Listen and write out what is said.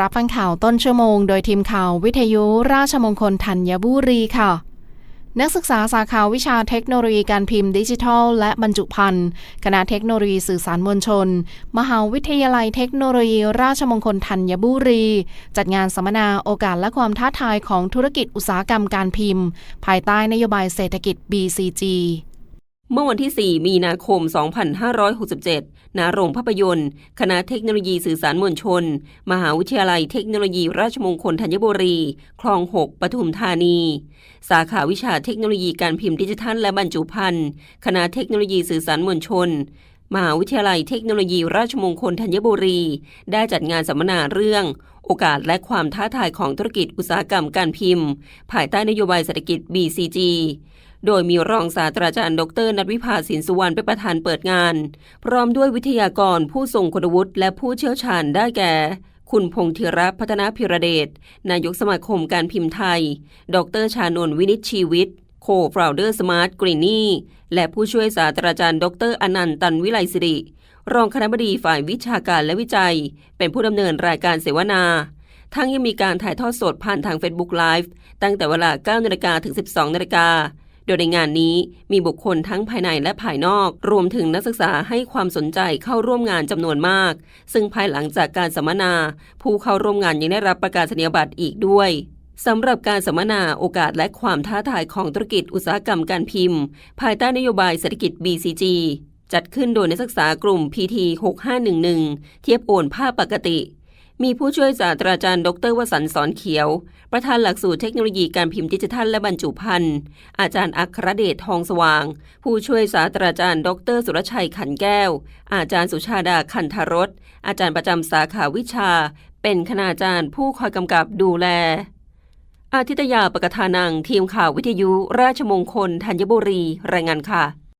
รับฟังข่าวต้นชั่วโมง โดยทีมข่าววิทยุราชมงคลธัญบุรีค่ะ นักศึกษาสาขาวิชาเทคโนโลยีการพิมพ์ดิจิทัล และบรรจุภัณฑ์คณะเทคโนโลยีสื่อสารมวลชน มหาวิทยาลัยเทคโนโลยีราชมงคลธัญบุรี จัดงานสัมมนาโอกาสและความท้าทายของธุรกิจอุตสาหกรรมการพิมพ์ ภายใต้นโยบายเศรษฐกิจ BCG เมื่อวันที่ 4 มีนาคม 2567 ณ โรงภาพยนตร์ คณะเทคโนโลยีสื่อสารมวลชน มหาวิทยาลัยเทคโนโลยีราชมงคลธัญบุรี คลอง 6 ปทุมธานี สาขาวิชาเทคโนโลยีการพิมพ์ดิจิทัลและบรรจุภัณฑ์ คณะเทคโนโลยีสื่อสารมวลชน มหาวิทยาลัยเทคโนโลยีราชมงคลธัญบุรี ได้จัดงานสัมมนาเรื่องโอกาสและความท้าทายของธุรกิจอุตสาหกรรมการพิมพ์ ภายใต้นโยบายเศรษฐกิจ BCG โดยมีรองศาสตราจารย์ ดรนัทวิภาสินสุวรรณเป็นประธานเปิดงาน พร้อมด้วยวิทยากรผู้ทรงคุณวุฒิและผู้เชี่ยวชาญได้แก่ คุณพงษ์ธีรพัฒนาพิรเดช นายกสมาคมการพิมพ์ไทย ดรชานนท์วินิจชีวิต โคฟราวเดอร์สมาร์ทกรีนนี่ และผู้ช่วยศาสตราจารย์ ดรอนันต์ตันวิไลสิริ รองคณบดีฝ่ายวิชาการและวิจัย เป็นผู้ดำเนินรายการเสวนาทั้งยังมีการถ่ายทอดสดผ่านทาง Facebook Live ตั้งแต่เวลา 9นาฬิกาถึง 12นาฬิกา โดยในงานนี้มีบุคคลทั้งภายในและภายนอก รวมถึงนักศึกษาให้ความสนใจเข้าร่วมงานจำนวนมาก ซึ่งภายหลังจากการสัมมนา ผู้เข้าร่วมงานยังได้รับประกาศนียบัตรอีกด้วยสำหรับการสัมมนาโอกาสและความท้าทายของธุรกิจอุตสาหกรรมการพิมพ์ ภายใต้นโยบายเศรษฐกิจ BCG จัดขึ้นโดยนักศึกษากลุ่ม PT 6511 เทียบโอนภาพปกติ มีผู้ช่วยศาสตราจารย์ ดรวสันต์สอนเขียว ประธานหลักสูตรเทคโนโลยีการพิมพ์ดิจิทัลและบรรจุภัณฑ์ อาจารย์อัครเดชทองสว่าง ผู้ช่วยศาสตราจารย์ ดร สุรชัยขันแก้ว อาจารย์สุชาดาคันธรสอาจารย์ประจำสาขาวิชา เป็นคณาจารย์ผู้คอยกำกับดูแล อาทิตยาปกทานังทีมข่าววิทยุ ราชมงคลธัญบุรี รายงานค่ะ